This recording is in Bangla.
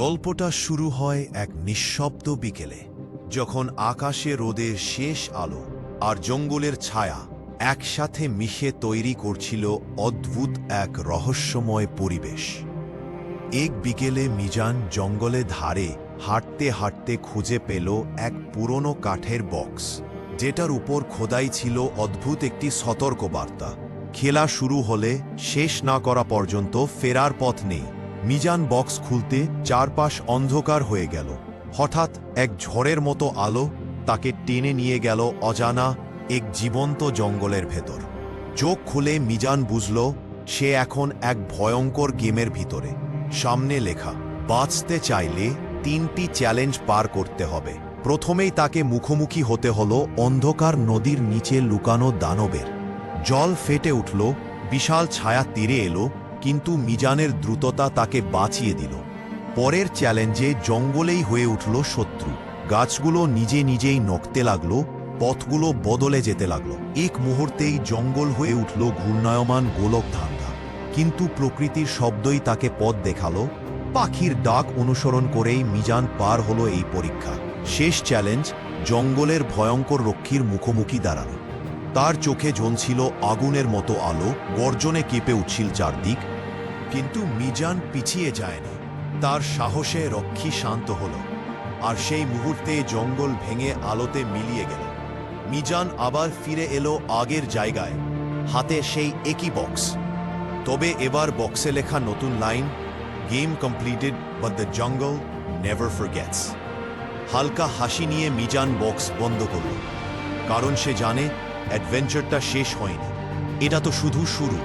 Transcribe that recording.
গল্পটা শুরু হয় এক নিঃশব্দ বিকেলে, যখন আকাশে রোদের শেষ আলো আর জঙ্গলের ছায়া একসাথে মিশে তৈরি করছিল অদ্ভুত এক রহস্যময় পরিবেশ। এক বিকেলে মিজান জঙ্গলে ধারে হাঁটতে হাঁটতে খুঁজে পেল এক পুরনো কাঠের বক্স, যেটার উপর খোদাই ছিল অদ্ভুত একটি সতর্কবার্তা। খেলা শুরু হলে শেষ না করা পর্যন্ত ফেরার পথ নেই। মিজান বক্স খুলতে চারপাশ অন্ধকার হয়ে গেল। হঠাৎ এক ঝড়ের মতো আলো তাকে টেনে নিয়ে গেল অজানা এক জীবন্ত জঙ্গলের ভেতর। চোখ খুলে মিজান বুঝল, সে এখন এক ভয়ঙ্কর গেমের ভিতরে। সামনে লেখা, বাঁচতে চাইলে তিনটি চ্যালেঞ্জ পার করতে হবে। প্রথমেই তাকে মুখোমুখি হতে হল অন্ধকার নদীর নিচে লুকানো দানবের। জল ফেটে উঠল, বিশাল ছায়া তীরে এলো কিন্তু মিজানের দ্রুততা তাকে বাঁচিয়ে দিল। পরের চ্যালেঞ্জে জঙ্গলেই হয়ে উঠল শত্রু। গাছগুলো নিজে নিজেই নকতে লাগল, পথগুলো বদলে যেতে লাগল। এক মুহূর্তেই জঙ্গল হয়ে উঠল ঘূর্ণায়মান গোলক ধান্দা কিন্তু প্রকৃতির শব্দই তাকে পথ দেখাল। পাখির ডাক অনুসরণ করেই মিজান পার হলো এই পরীক্ষা। শেষ চ্যালেঞ্জ, জঙ্গলের ভয়ঙ্কর রক্ষীর মুখোমুখি দাঁড়ানো। তার চোখে জ্বলছিল আগুনের মতো আলো, গর্জনে কেঁপে উঠছিল চারদিক। কিন্তু মিজান পিছিয়ে যায়নি। তার সাহসে রক্ষী শান্ত হল, আর সেই মুহূর্তে জঙ্গল ভেঙে আলোতে মিলিয়ে গেল। মিজান আবার ফিরে এলো আগের জায়গায়, হাতে সেই একই বক্স। তবে এবার বক্সে লেখা নতুন line, game completed, but the jungle never forgets. হালকা হাসি নিয়ে মিজান বক্স বন্ধ করল, কারণ সে জানে অ্যাডভেঞ্চারটা শেষ হয়নি। এটা তো শুধু শুরু।